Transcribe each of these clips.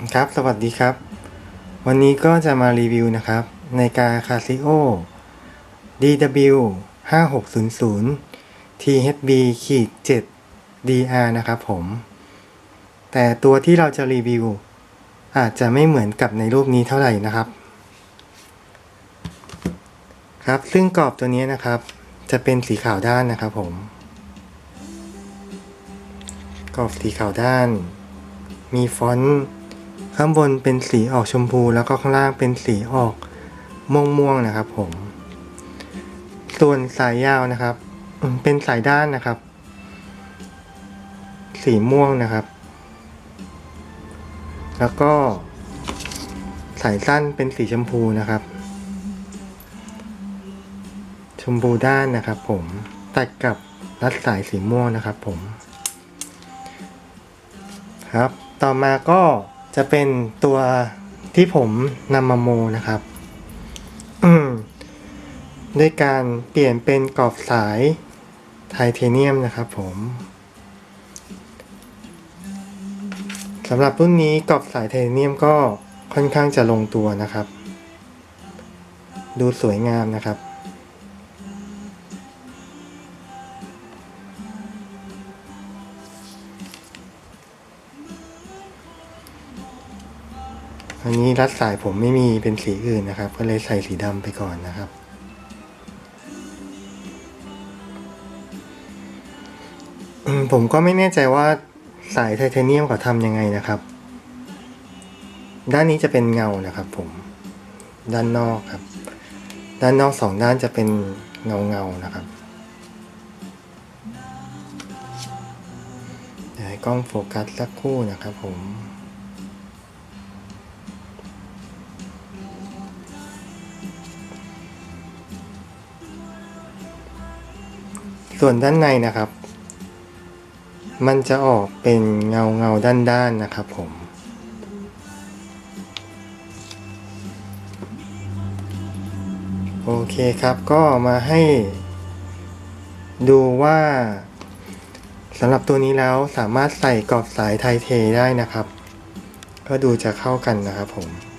ครับ สวัสดีครับ วันนี้ก็จะมารีวิวนะครับ ในกา Casio DW 5600 THB ขีด7 DR นะครับผม แต่ตัวที่เราจะรีวิว อาจจะไม่เหมือนกับในรูปนี้เท่าไหร่นะครับ ครับ ซึ่งกรอบตัวนี้นะครับ จะเป็นสีขาวด้านนะครับผม กรอบสีขาวด้าน มีฟอนต์ ข้างบนเป็นสีออกชมพู แล้วก็ข้างล่างเป็นสีออกม่วงม่วงๆนะครับ ผม ส่วนสายยาวนะครับ เป็นสายด้านนะครับ สีม่วงนะครับ แล้วก็ สายสั้นเป็นสีชมพูนะครับ ชมพูด้านนะครับ ผมตัดกับรัดสายสีม่วงนะครับ ผม ครับ ต่อมาก็ จะเป็นตัวที่ผมนำมาโมนะครับด้วยการเปลี่ยนเป็นกรอบสายไทเทเนียมนะครับผมสำหรับรุ่นนี้กรอบสายไทเทเนียมก็ค่อนข้างจะลงตัวนะครับ ดูสวยงามนะครับ อันนี้รัดสายผมไม่มีเป็นสีอื่นนะครับ ก็เลยใส่สีดำไปก่อนนะครับ ผมก็ไม่แน่ใจว่าสายไทเทเนียมเขาทำยังไงนะครับ ด้านนี้จะเป็นเงานะครับ ผม ด้านนอกครับ ด้านนอกสองด้านจะเป็นเงาเงานะครับเดี๋ยวให้กล้องโฟกัสสักครู่นะครับผม ส่วนด้านในนะครับ มันจะออกเป็นเงาเงาด้านด้านๆนะครับผม โอเคครับก็มาให้ดูว่าสำหรับตัวนี้แล้วสามารถใส่กรอบสายไทเทได้นะครับ ก็ดูจะเข้ากันนะครับผม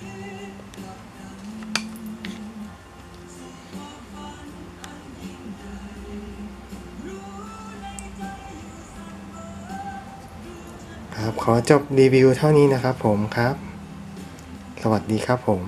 ครับขอจบรีวิวเท่านี้นะครับผมครับ สวัสดีครับผม